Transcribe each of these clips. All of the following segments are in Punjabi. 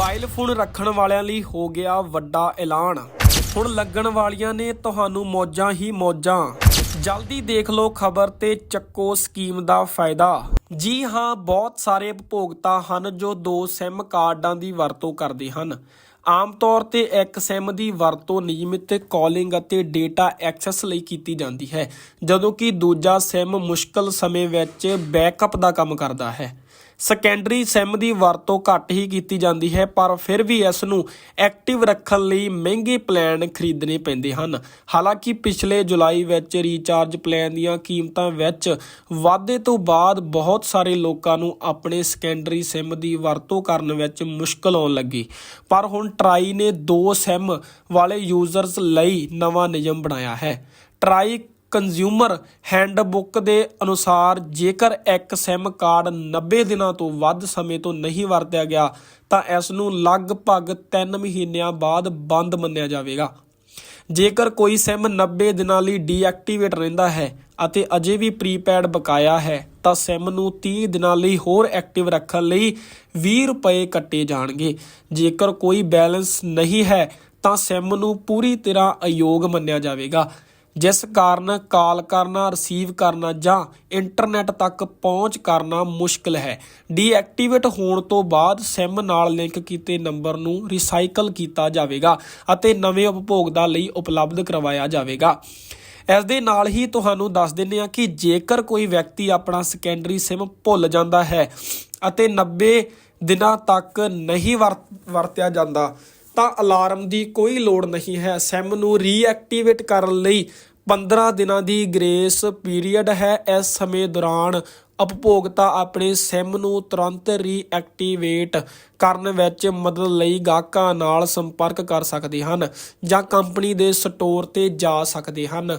ਮੋਬਾਈਲ ਫੋਨ ਰੱਖਣ ਵਾਲਿਆਂ ਲਈ ਹੋ ਗਿਆ ਵੱਡਾ ਐਲਾਨ। ਹੁਣ ਲੱਗਣ ਵਾਲੀਆਂ ਨੇ ਤੁਹਾਨੂੰ ਮੌਜਾਂ ਹੀ ਮੌਜਾਂ। ਜਲਦੀ ਦੇਖ ਲਓ ਖਬਰ ਤੇ ਚੱਕੋ ਸਕੀਮ ਦਾ ਫਾਇਦਾ। ਜੀ ਹਾਂ, ਬਹੁਤ ਸਾਰੇ ਉਪਭੋਗਤਾ ਹਨ ਜੋ ਦੋ SIM ਕਾਰਡਾਂ ਦੀ ਵਰਤੋਂ ਕਰਦੇ ਹਨ। ਆਮ ਤੌਰ ਤੇ ਇੱਕ SIM ਦੀ ਵਰਤੋਂ ਨਿਯਮਿਤ ਕਾਲਿੰਗ ਅਤੇ ਡੇਟਾ ਐਕਸੈਸ ਲਈ ਕੀਤੀ ਜਾਂਦੀ ਹੈ, ਜਦੋਂ ਕਿ ਦੂਜਾ SIM ਮੁਸ਼ਕਲ ਸਮੇਂ ਵਿੱਚ ਬੈਕਅਪ ਦਾ ਕੰਮ ਕਰਦਾ ਹੈ। ਸੈਕੰਡਰੀ ਸਿਮ ਦੀ ਵਰਤੋਂ ਘੱਟ ਹੀ ਕੀਤੀ ਜਾਂਦੀ ਹੈ, ਪਰ ਫਿਰ ਵੀ ਇਸ ਨੂੰ ਐਕਟਿਵ ਰੱਖਣ ਲਈ ਮਹਿੰਗੇ ਪਲਾਨ ਖਰੀਦਣੇ ਪੈਂਦੇ ਹਨ। ਹਾਲਾਂਕਿ ਪਿਛਲੇ ਜੁਲਾਈ ਵਿੱਚ ਰੀਚਾਰਜ ਪਲਾਨ ਦੀਆਂ ਕੀਮਤਾਂ ਵਿੱਚ ਵਾਧੇ ਤੋਂ ਬਾਅਦ ਬਹੁਤ ਸਾਰੇ ਲੋਕਾਂ ਨੂੰ ਆਪਣੇ ਸੈਕੰਡਰੀ SIM ਦੀ ਵਰਤੋਂ ਕਰਨ ਵਿੱਚ ਮੁਸ਼ਕਲ ਆਉਣ ਲੱਗੀ। ਪਰ ਹੁਣ ਟਰਾਈ ਨੇ ਦੋ SIM ਵਾਲੇ ਯੂਜ਼ਰਸ ਲਈ ਨਵਾਂ ਨਿਯਮ ਬਣਾਇਆ ਹੈ। ਟਰਾਈ ਕੰਜ਼ਿਊਮਰ ਹੈਂਡਬੁੱਕ ਦੇ ਅਨੁਸਾਰ ਜੇਕਰ ਇੱਕ SIM ਕਾਰਡ 90 ਦਿਨਾਂ ਤੋਂ ਵੱਧ ਸਮੇਂ ਤੋਂ ਨਹੀਂ ਵਰਤਿਆ ਗਿਆ, ਤਾਂ ਇਸ ਨੂੰ ਲਗਭਗ 3 ਮਹੀਨਿਆਂ ਬਾਅਦ ਬੰਦ ਮੰਨਿਆ ਜਾਵੇਗਾ। ਜੇਕਰ ਕੋਈ SIM 90 ਦਿਨਾਂ ਲਈ ਡੀਐਕਟੀਵੇਟ ਰਹਿੰਦਾ ਹੈ ਅਤੇ ਅਜੇ ਵੀ ਪ੍ਰੀਪੇਡ ਬਕਾਇਆ ਹੈ, ਤਾਂ SIM ਨੂੰ 30 ਦਿਨਾਂ ਲਈ ਹੋਰ ਐਕਟਿਵ ਰੱਖਣ ਲਈ 20 ਰੁਪਏ ਕੱਟੇ ਜਾਣਗੇ। ਜੇਕਰ ਕੋਈ ਬੈਲੈਂਸ ਨਹੀਂ ਹੈ, ਤਾਂ SIM ਨੂੰ ਪੂਰੀ ਤਰ੍ਹਾਂ ਅਯੋਗ ਮੰਨਿਆ ਜਾਵੇਗਾ। ਜਿਸ ਕਾਰਨ ਕਾਲ ਕਰਨਾ ਰਿਸੀਵ ਕਰਨਾ ਜਾਂ ਇੰਟਰਨੈਟ ਤੱਕ ਪਹੁੰਚ ਕਰਨਾ ਮੁਸ਼ਕਲ ਹੈ। ਡੀਐਕਟੀਵੇਟ ਹੋਣ ਤੋਂ ਬਾਅਦ SIM ਨਾਲ ਲਿੰਕ ਕੀਤੇ ਨੰਬਰ ਨੂੰ ਰੀਸਾਈਕਲ ਕੀਤਾ ਜਾਵੇਗਾ ਅਤੇ ਨਵੇਂ ਉਪਭੋਗਤਾ ਲਈ ਉਪਲਬਧ ਕਰਵਾਇਆ ਜਾਵੇਗਾ। ਇਸ ਦੇ ਨਾਲ ਹੀ ਤੁਹਾਨੂੰ ਦੱਸ ਦਿੰਦੇ ਹਾਂ ਕਿ ਜੇਕਰ ਕੋਈ ਵਿਅਕਤੀ ਆਪਣਾ ਸੈਕੰਡਰੀ SIM ਭੁੱਲ ਜਾਂਦਾ ਹੈ ਅਤੇ 90 ਦਿਨਾਂ ਤੱਕ ਨਹੀਂ ਵਰਤ- ਵਰਤਿਆ ਜਾਂਦਾ ਤਾਂ ਅਲਾਰਮ ਦੀ ਕੋਈ ਲੋੜ ਨਹੀਂ ਹੈ। SIM ਨੂੰ ਰੀਐਕਟੀਵੇਟ ਕਰਨ ਲਈ 15 ਦਿਨਾਂ ਦੀ ਗ੍ਰੇਸ ਪੀਰੀਅਡ ਹੈ। ਇਸ ਸਮੇਂ ਦੌਰਾਨ ਉਪਭੋਗਤਾ ਆਪਣੇ SIM ਨੂੰ ਤੁਰੰਤ ਰੀਐਕਟੀਵੇਟ ਕਰਨ ਵਿੱਚ ਮਦਦ ਲਈ ਗਾਹਕਾਂ ਨਾਲ ਸੰਪਰਕ ਕਰ ਸਕਦੇ ਹਨ ਜਾਂ ਕੰਪਨੀ ਦੇ ਸਟੋਰ ਤੇ ਜਾ ਸਕਦੇ ਹਨ।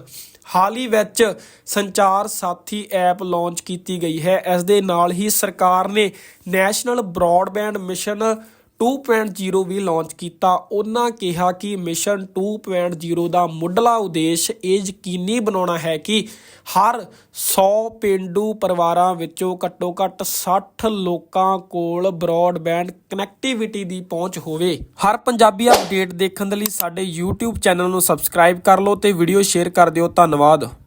ਹਾਲ ਹੀ ਵਿੱਚ ਸੰਚਾਰ ਸਾਥੀ ਐਪ ਲਾਂਚ ਕੀਤੀ ਗਈ ਹੈ। ਇਸ ਦੇ ਨਾਲ ਹੀ ਸਰਕਾਰ ਨੇ ਨੈਸ਼ਨਲ ਬ੍ਰੌਡਬੈਂਡ ਮਿਸ਼ਨ 2.0 ਵੀ ਲਾਂਚ ਕੀਤਾ। ਉਹਨਾਂ ਕਿਹਾ ਕਿ ਮਿਸ਼ਨ 2.0 ਦਾ ਮੁੱਢਲਾ ਉਦੇਸ਼ ਇਹ ਯਕੀਨੀ ਬਣਾਉਣਾ ਹੈ ਕਿ ਹਰ 100 ਪਿੰਡੂ ਪਰਿਵਾਰਾਂ ਵਿੱਚੋਂ ਘੱਟੋ-ਘੱਟ 60 ਲੋਕਾਂ ਕੋਲ ਬ੍ਰੌਡਬੈਂਡ ਕਨੈਕਟੀਵਿਟੀ ਦੀ ਪਹੁੰਚ ਹੋਵੇ। ਹਰ ਪੰਜਾਬੀ ਅਪਡੇਟ ਦੇਖਣ ਦੇ ਲਈ ਸਾਡੇ YouTube ਚੈਨਲ ਨੂੰ ਸਬਸਕ੍ਰਾਈਬ ਕਰ ਲਓ ਤੇ ਵੀਡੀਓ ਸ਼ੇਅਰ ਕਰ ਦਿਓ। ਧੰਨਵਾਦ।